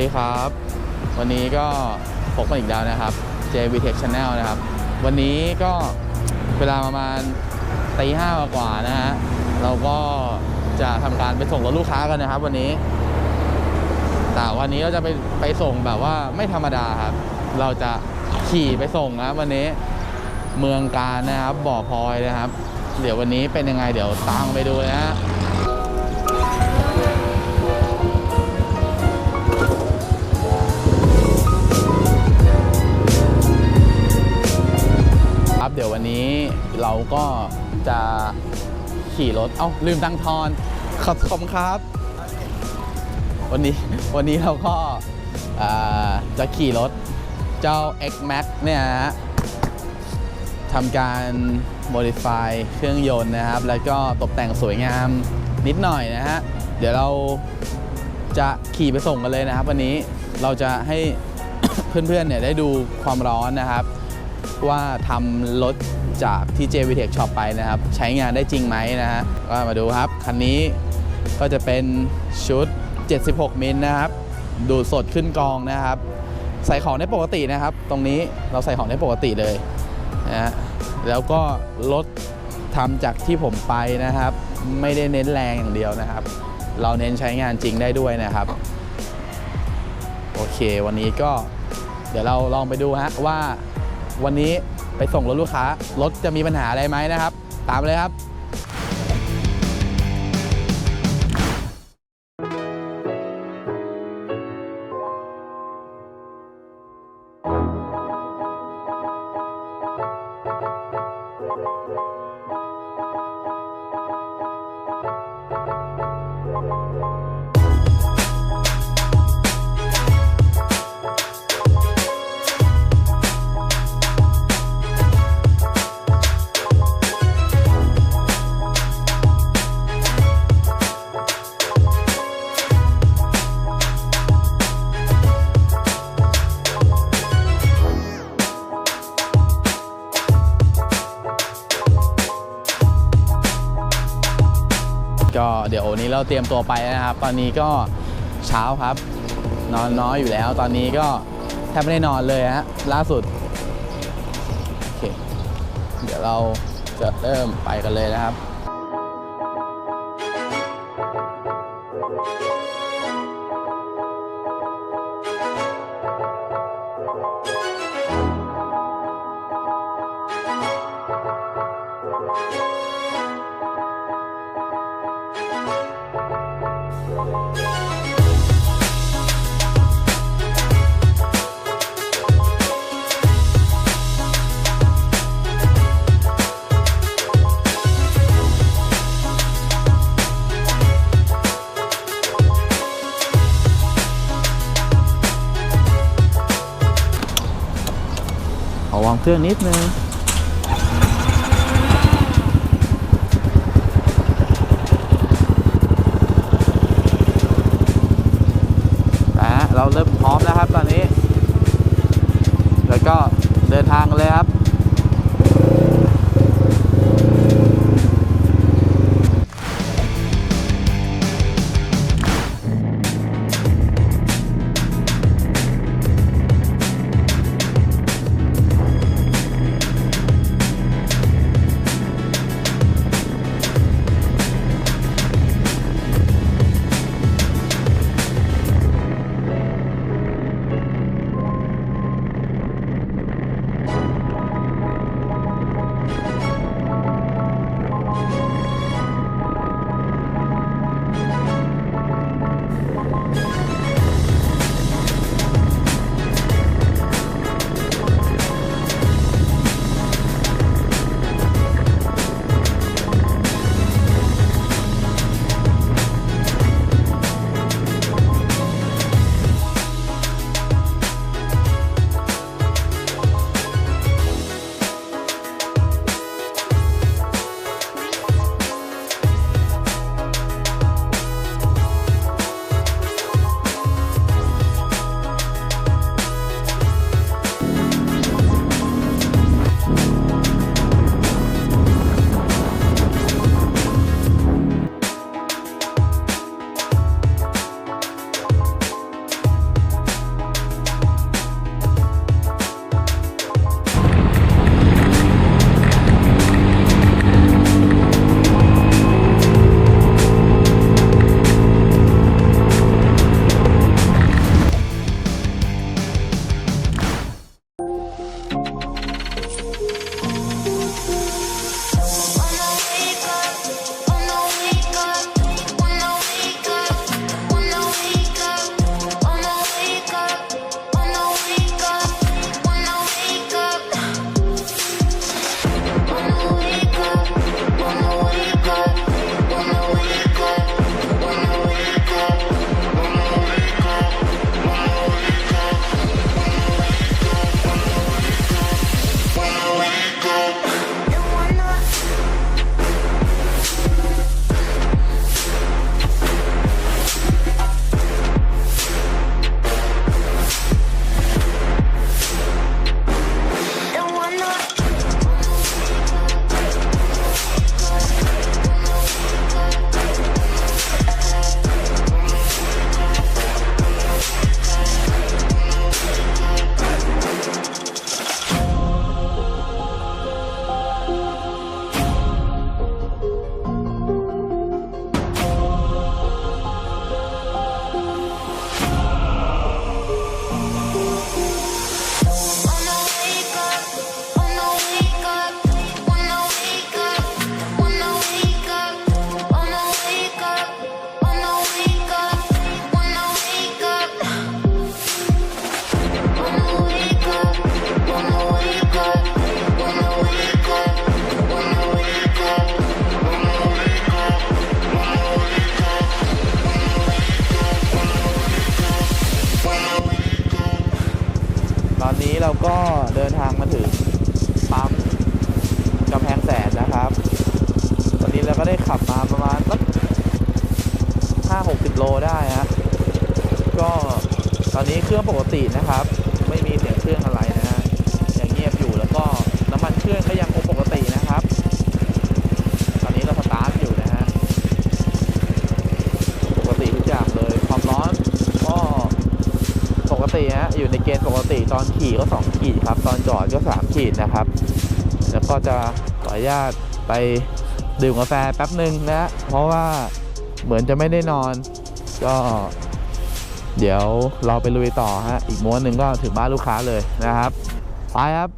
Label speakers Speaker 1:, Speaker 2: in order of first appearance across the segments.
Speaker 1: วัสดีครับ วันนี้ก็พบกันอีกแล้วนะครับ JV Tech Channel นะครับ วันนี้ก็เวลาประมาณตีห้ากว่าๆนะฮะเราก็จะทำการไปส่งรถลูกค้ากันนะครับ วันนี้ แต่วันนี้เราจะไปไปส่งแบบว่าไม่ธรรมดาครับ เราจะขี่ไปส่งนะวันนี้เมืองการนะครับบ่อพลอยนะครับ เดี๋ยววันนี้เป็นยังไงเดี๋ยวตามไปดูนะฮะ เราก็จะขี่รถ เอ้า ลืมตังค์ทอนขอบคุณครับ วันนี้วันนี้เราก็อ่าจะขี่รถเจ้า X Max เนี่ยนะฮะทำการ modify เครื่องยนต์นะครับ แล้วก็ตกแต่งสวยงามนิดหน่อยนะฮะ เดี๋ยวเราจะขี่ไปส่งกันเลยนะครับ วันนี้เราจะให้เพื่อนๆเนี่ยได้ดูความร้อนนะครับ ว่าทำรถ จากที่ JVTech Shop ไปนะครับ ใช้งานได้จริงไหมนะฮะก็มาดูครับ คันนี้ก็จะเป็นชุด 76 มิลนะครับ ดูดสดขึ้นกองนะครับ ใส่ของได้ปกตินะครับ ตรงนี้เราใส่ของได้ปกติเลยนะฮะแล้วก็รถทำจากที่ผมไปนะครับ ไม่ได้เน้นแรงอย่างเดียวนะครับ เราเน้นใช้งานจริงได้ด้วยนะครับ โอเค วันนี้ก็เดี๋ยวเราลองไปดูฮะว่าวันนี้ ไปส่งรถลูกค้ารถจะมีปัญหาอะไรไหมนะครับ ตามไปเลยครับ นนี้เราเตรียมตัวไปนะครับ ตอนนี้ก็เช้าครับ นอนน้อยอยู่แล้ว ตอนนี้ก็แทบไม่ได้นอนเลยฮะล่าสุดโอเคเดี๋ยวเราจะเริ่มไปกันเลยนะครับ เครื่องนิดนึงนะเราเริ่มพร้อมแล้วครับตอนนี้ แล้วก็เดินทางกันเลย
Speaker 2: เรา
Speaker 1: ก็เดินทางมาถึงปั๊มกำแพงแสนนะครับตอนนี้เราก็ได้ขับมาประมาณสักห้าหกสิบโลได้ฮะก็ตอนนี้เครื่องปกตินะครับ ไม่มีเสียงเครื่องอะไรนะฮะยังเงียบอยู่แล้วก็น้ำมันเครื่องก็ยังคงปกตินะครับ ตอนนี้เราสตาร์ทอยู่นะฮะ ปกติทุกอย่างเลย ความร้อนก็ปก ติฮะอยู่ในเกณฑ์ปกติตอนขี่ก็ 2 ขีดครับ ตอนจอดก็ 3 ขีดนะครับ แล้วก็จะขออนุญาตไปดื่มกาแฟแป๊บหนึ่งนะเพราะว่าเหมือนจะไม่ได้นอน ก็ เดี๋ยวเราไปลุยต่อฮะอีกม้วนหนึ่งก็ถึงบ้านลูกค้าเลยนะครับไปครับ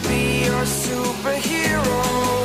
Speaker 2: be your superhero?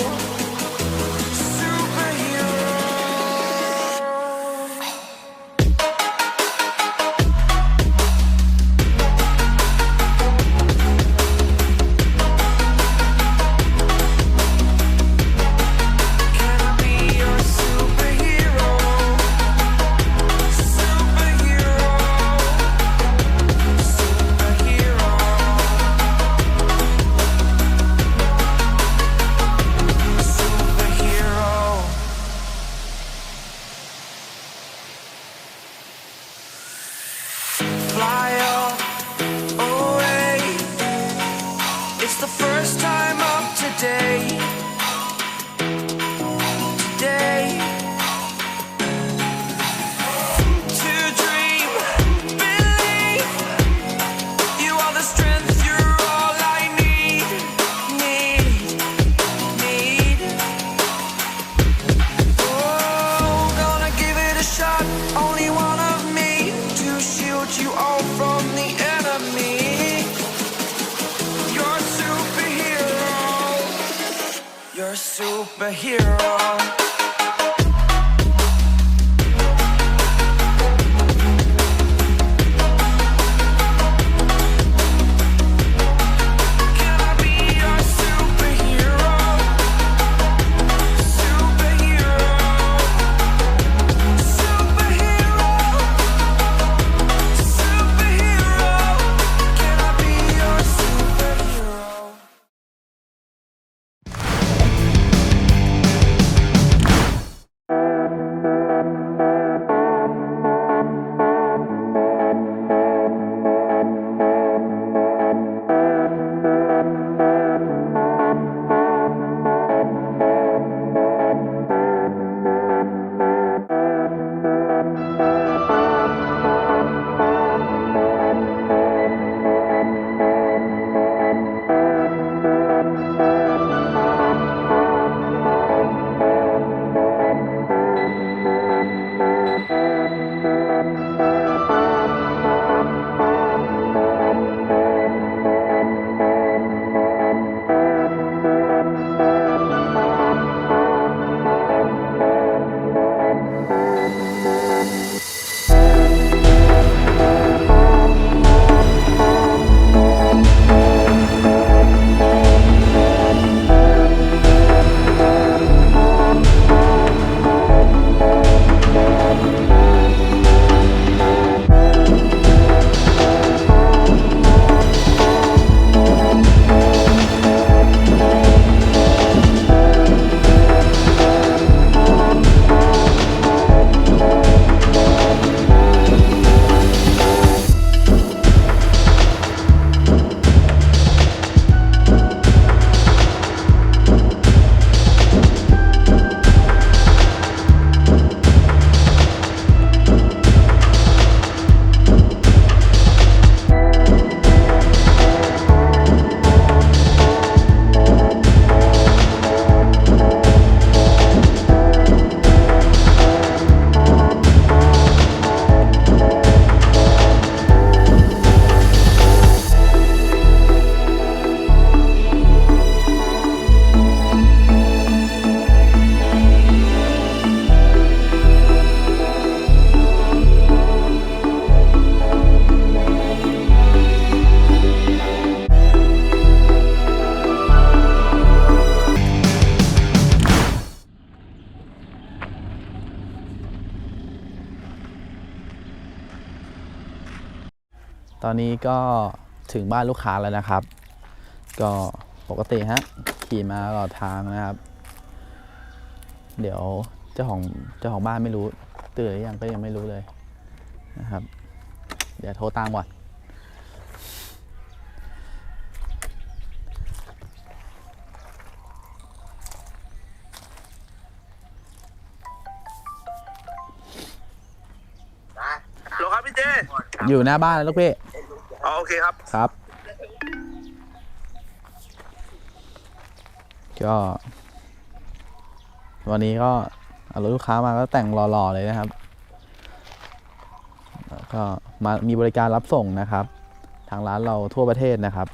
Speaker 1: ตอนนี้ก็ถึงบ้านลูกค้าแล้วนะครับ ก็ปกติฮะขี่มาตลอดทางนะครับ เดี๋ยวเจ้าของเจ้าของบ้านไม่รู้ตื่นหรือยังก็ยังไม่รู้เลยนะครับ เดี๋ยวโทรตามก่อน
Speaker 3: หรอครับพี่เจ
Speaker 1: อยู่หน้าบ้านแล้วลูกพี่
Speaker 3: อ๋อโอเคครับ
Speaker 1: ครับ ก็ วันนี้ก็เอารถลูกค้ามาก็แต่งหล่อๆเลยนะครับแล้วก็มามีบริการรับส่งนะครับ ทางร้านเราทั่วประเทศนะครับ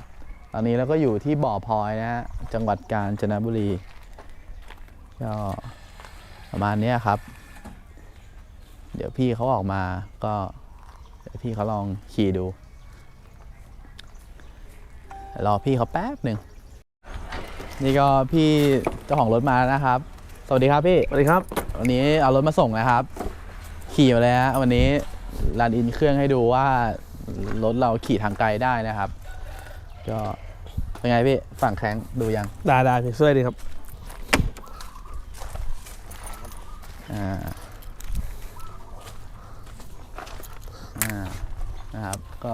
Speaker 1: ตอนนี้เราก็อยู่ที่บ่อพลอยนะฮะจังหวัดกาญจนบุรี ก็ประมาณนี้ครับ เดี๋ยวพี่เขาออกมาก็เดี๋ยวพี่เขาลองขี่ดู รอพี่เขาแป๊บหนึ่งนี่ก็พี่เจ้าของรถมาแล้วนะครับ สวัสดีครับพี่
Speaker 4: สวัสดีครับ
Speaker 1: วันนี้เอารถมาส่งนะครับ ขี่มาเลยฮะวันนี้รันอินเครื่องให้ดูว่ารถเราขี่ทางไกลได้นะครับ ก็เป็นไงพี่ฝั่งแข้งดูยัง
Speaker 4: ได้ได้พี่ช่วยดีครับ
Speaker 1: อ่าอ่านะครับ ก็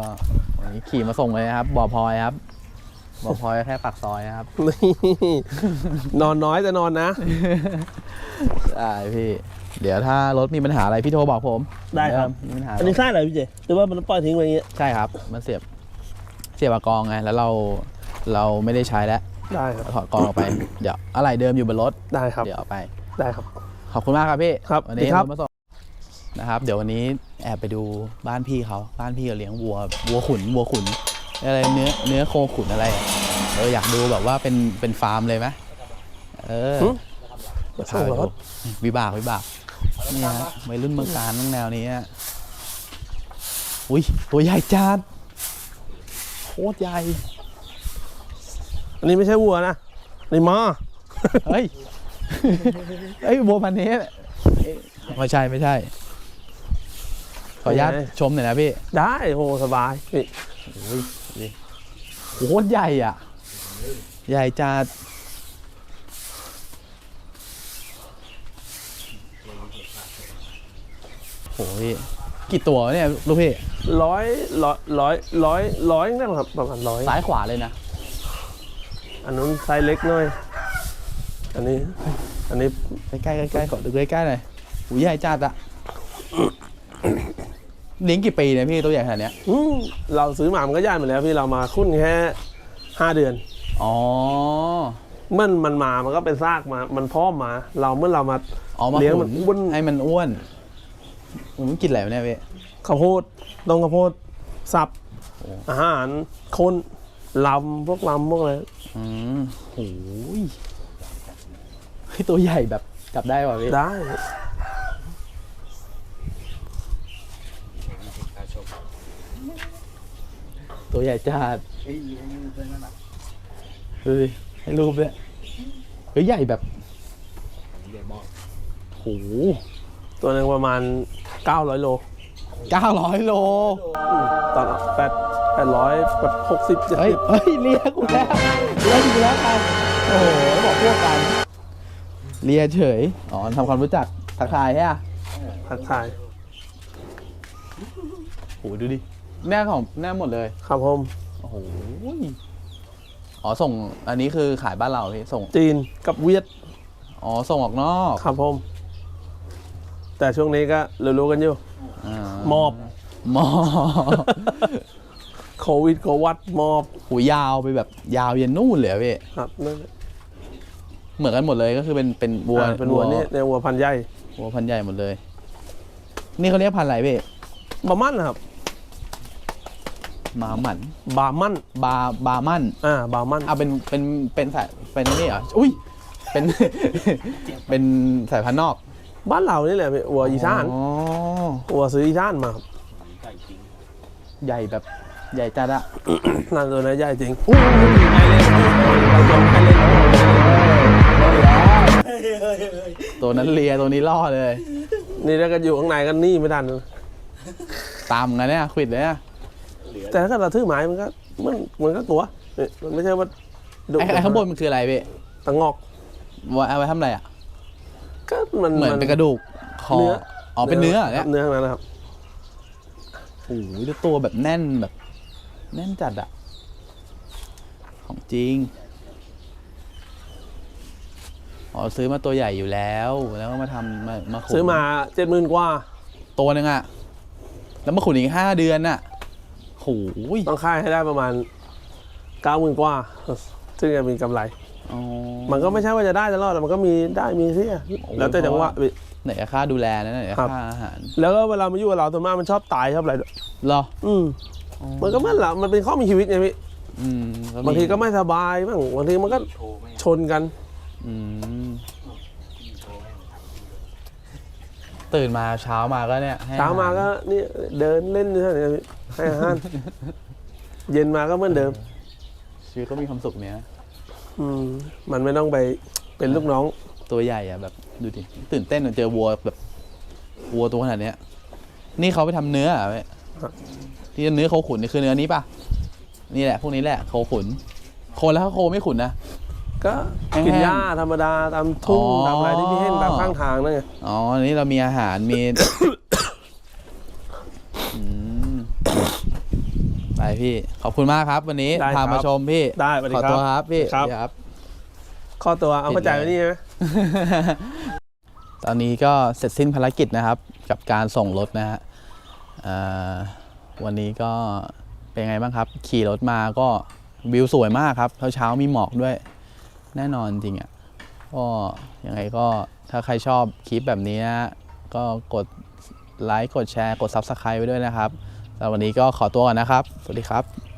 Speaker 1: วันนี้ขี่มาส่งเลยนะครับบ่อพลอยครับ บ่อพลอยแค่ปากซอยนะครับ
Speaker 4: นอนน้อยแต่นอนนะ
Speaker 1: ได้พี่ เดี๋ยวถ้ารถมีปัญหาอะไรพี่โทรบอกผม
Speaker 4: ได้ครับ
Speaker 1: เยวมีปัญหา
Speaker 4: อันนี้ใช่เหรอพี่เจหรือว่ามันปล่อยทิ้งไว้อย่างเงี้ย
Speaker 1: ใช่ครับ มันเสียบเสียบกับกองไง แล้วเราเราไม่ได้ใช้แล้ว
Speaker 4: ได้ครับ
Speaker 1: ถอดกองออกไป เดี๋ยวอะไรเดิมอยู่บนรถ
Speaker 4: ได้ครับ
Speaker 1: เดี๋ยวเอาไป
Speaker 4: ได้ครับ
Speaker 1: ขอบคุณมากครับพี่
Speaker 4: ครับ
Speaker 1: วันนี้
Speaker 4: ครับ
Speaker 1: รถมาส่งนะครับ เดี๋ยววันนี้แอบไปดูบ้านพี่เขาบ้านพี่เขาเลี้ยงวัววัวขุนวัวขุน อะไรเนื้อเนื้อโคขุนอะไรอะเอออยากดูแบบว่าเป็นเป็นฟาร์มเลยไหมเออ
Speaker 4: หึ
Speaker 1: เดี๋ยวพาไปดูวิบากวิบากนี่ฮะวัยรุ่นเมืองการต้องแนวนี้ฮะอุ้ยตัวใหญ่จัดโคตรใหญ่
Speaker 4: อันนี้ไม่ใช่วัวนะนี่ม้า
Speaker 1: เฮ้ยเฮ้ยวัวพันธุ์นี้ไม่ใช่ไม่ใช่ขออนุญาตชมหน่อยนะพี่
Speaker 4: ได้โหสบายพี่
Speaker 1: โคตรใหญ่อะ ใหญ่จัดโอ้ยกี่ตัวเนี่ยลูกพี่
Speaker 4: ร้อยร้อยร้อยร้อยร้อยนั่นครับประมาณร้อย
Speaker 1: ซ้ายขวาเลยนะ
Speaker 4: อันนู้นไซส์เล็กหน่อย อันนี้ อันนี้
Speaker 1: ใกล้ใกล้ใกล้ๆขอดูใกล้ๆหน่อยหูใหญ่จัดอะ เลี้ยงกี่ปีเนี่ยพี่ตัวใหญ่ขนาดเนี้ย
Speaker 4: อืมเราซื้อหมามันก็ย่านหมดแล้วพี่เรามาคุ้นแค่ห้าเดือน
Speaker 1: อ๋อ
Speaker 4: เมื่อมันมา มันก็เป็นซากมา มันพ่อมมา เราเมื่อเรามา
Speaker 1: อ๋อมา
Speaker 4: เลี้ยง
Speaker 1: ขุ
Speaker 4: มันอ้วน
Speaker 1: ให้มันอ้วนผมนกินอะไรวะเนี่ยพี่
Speaker 4: ข้าวโพดต้มข้าวโพดสับ อาหารคนลำพวกลำพวกอะไร
Speaker 1: อืมโอ้ยเฮ้ยตัวใหญ่แบบจับได้ป่ะพี่
Speaker 4: ได้
Speaker 1: ตัวใหญ่จัดเฮ้ยให้รูปด้วยเฮ้ยใหญ่แบบโห
Speaker 4: ตัวหนึงประมาณ 900 โล
Speaker 1: เก้าร้อยโล
Speaker 4: อืมตอนแปดแปดร้อยแบบหกสิบเจ็ด
Speaker 1: เฮ้ย
Speaker 4: สิบ
Speaker 1: เฮ้ยเลียกูแล้วเลียกูแล้วกันโอ้โหแล้วบอกพวกกันเลียเฉยอ๋อทำความรู้จักทักทายใช่ไหม
Speaker 4: ทักทาย
Speaker 1: โอ้โหดูดิ แน่ของแน่หมดเลย
Speaker 4: ครับผม
Speaker 1: โอ้โหอ๋อส่งอันนี้คือขายบ้านเราพี่ส่ง
Speaker 4: จีนกับเวียด
Speaker 1: อ๋อส่งออกนอก
Speaker 4: ครับผม แต่ช่วงนี้ก็รู้ๆกันอยู่า
Speaker 1: ม
Speaker 4: อบ
Speaker 1: มอบ
Speaker 4: โควิดโควัดมอบ
Speaker 1: หูยาวไปแบบยาวเย็นนู่นเลยอะพี่
Speaker 4: ครับนั่นแหละ
Speaker 1: เหมือนกันหมดเลยก็คือเป็นเป็นวัว
Speaker 4: อ่าเป็นวัวนี่ในวัวพันธุ์ใหญ่
Speaker 1: วัวพันธุ์ใหญ่หมดเลย นี่เขาเรียกพันธุ์อะไรพี่
Speaker 4: บาร์มันนะครับ
Speaker 1: หมาหมัน
Speaker 4: บาร์มัน
Speaker 1: บาบามัน
Speaker 4: อ่าบาร์มัน
Speaker 1: อะเป็นเป็นเป็นสายเป็นนี่เหรออุ้ยเป็น เป็นสายพันธุ์นอก
Speaker 4: บ้านเรานี่แหละพี่วัวอีสาน
Speaker 1: อ๋อ
Speaker 4: วัวซื้ออีสานมาครับ
Speaker 1: ใหญ่แบบใหญ่จัดอะ
Speaker 4: นั่นตัวนั้นใหญ่จริง
Speaker 1: ตัวนั้นเลียตัวนี้ล่อเลย
Speaker 4: นี่ถ้าก็อยู่ข้างในกันนี่ไม่ทัน
Speaker 1: ตามกันเนี่ยขวิดเลยอะ
Speaker 4: แต่ถ้าเกิดเราถือไม้มันก็มันมันก็กลัวเนี่ยมันไม่ใช่ว่าดุ
Speaker 1: ไอ้ไอ้ข้างบนมันคืออะไรพี่
Speaker 4: ตะงอก
Speaker 1: ว่าเอาไว้ทำอะไรอะ
Speaker 4: ก็มัน
Speaker 1: เหมือนเป็นกระดูกคอ
Speaker 4: เนื้อ
Speaker 1: อ๋อเป็นเนื้อเหรอ
Speaker 4: ค
Speaker 1: เนี่
Speaker 4: รั
Speaker 1: ย
Speaker 4: บเนื้อทั้งนั้นนะครับ
Speaker 1: โอ้โหแล้วตัวแบบแน่นแบบ แน่นจัดอะของจริง อ๋อซื้อมาตัวใหญ่อยู่แล้ว แล้วก็มาทำมามาขุน
Speaker 4: ซื้อมาเจ็ดหมื่นกว่า
Speaker 1: ตัวหนึงอะแล้วมาขุนอีกห้าเดือนอะ โอ้ย
Speaker 4: ต้องค่ายให้ได้ประมาณเก้าหมื่นกว่า ซึ่งจะมีกำไร
Speaker 1: อ๋อ
Speaker 4: มันก็ไม่ใช่ว่าจะได้ตลอดแต่มันก็มีได้มีเสีย
Speaker 1: โอ้
Speaker 4: แล้วแต่จังหวะ
Speaker 1: ไหนจะค่าดูแลนะไหนจะ
Speaker 4: ครับ
Speaker 1: ค่าอาหาร
Speaker 4: แล้วก็เวลามาอยู่กับเราตัวมากมันชอบตายชอบอะไรด้วย
Speaker 1: เหรอ
Speaker 4: อืมมันก็ไม่หละมันเป็นข้อมีชีวิตไงพี่
Speaker 1: อืม
Speaker 4: บางทีก็ไม่สบายบ้างบางทีมันก็ชนกัน
Speaker 1: อืมตื่นมาเช้ามาก็เนี่ยให้
Speaker 4: เช้ามา
Speaker 1: อหร
Speaker 4: ก็นี่เดินเล่นอยู่เท่านี้พี่ ให้อาหาร เย็นมาก็เหมือนเดิม
Speaker 1: ชีวิตก็มีความสุขเนี้ย
Speaker 4: อืมมันไม่ต้องไปเป็นลูกน้อง
Speaker 1: ตัวใหญ่อะแบบดูดิตื่นเต้นอะเจอวัวแบบวัวตัวขนาดเนี้ย นี่เขาไปทำเนื้ออะเว้ย
Speaker 4: ครับ
Speaker 1: ที่เนื้อโคขุนนี่คือเนื้อนี้ปะนี่แหละ พวกนี้แหละโคขุน โคแล้วโคไม่ขุนนะ
Speaker 4: ก็
Speaker 1: แห้งๆ
Speaker 4: กินหญ้าธรรมดาตามทุ่ง
Speaker 1: อ๋อ
Speaker 4: ตามอะไรที่พี่เห็นตามข้างทางนั่นไง
Speaker 1: อ๋ออันนี้เรามีอาหารมี อืม ไปพี่ ขอบคุณมากครับ วันนี้
Speaker 4: ได้
Speaker 1: พา
Speaker 4: ค
Speaker 1: มา
Speaker 4: รับ
Speaker 1: ชมพี่
Speaker 4: ได้สวัสดี
Speaker 1: ขอ
Speaker 4: ครับ
Speaker 1: ตัวครับพี่
Speaker 4: ครับ
Speaker 1: สวัสดีครับ
Speaker 4: ข้อตัวเอาเข้าใจไว้นี่ไหม
Speaker 1: ตอนนี้ก็เสร็จสิ้นภารกิจนะครับ กับการส่งรถนะฮะอ่าวันนี้ก็เป็นไงบ้างครับ ขี่รถมาก็วิวสวยมากครับเช้าๆมีหมอกด้วย แน่นอนจริงอะ่ะก็ยังไงก็ถ้าใครชอบคลิปแบบนี้นะก็กดไลค์กดแชร์กด Subscribe ไว้ด้วยนะครับ แล้ววันนี้ก็ขอตัวก่อนนะครับ สวัสดีครับ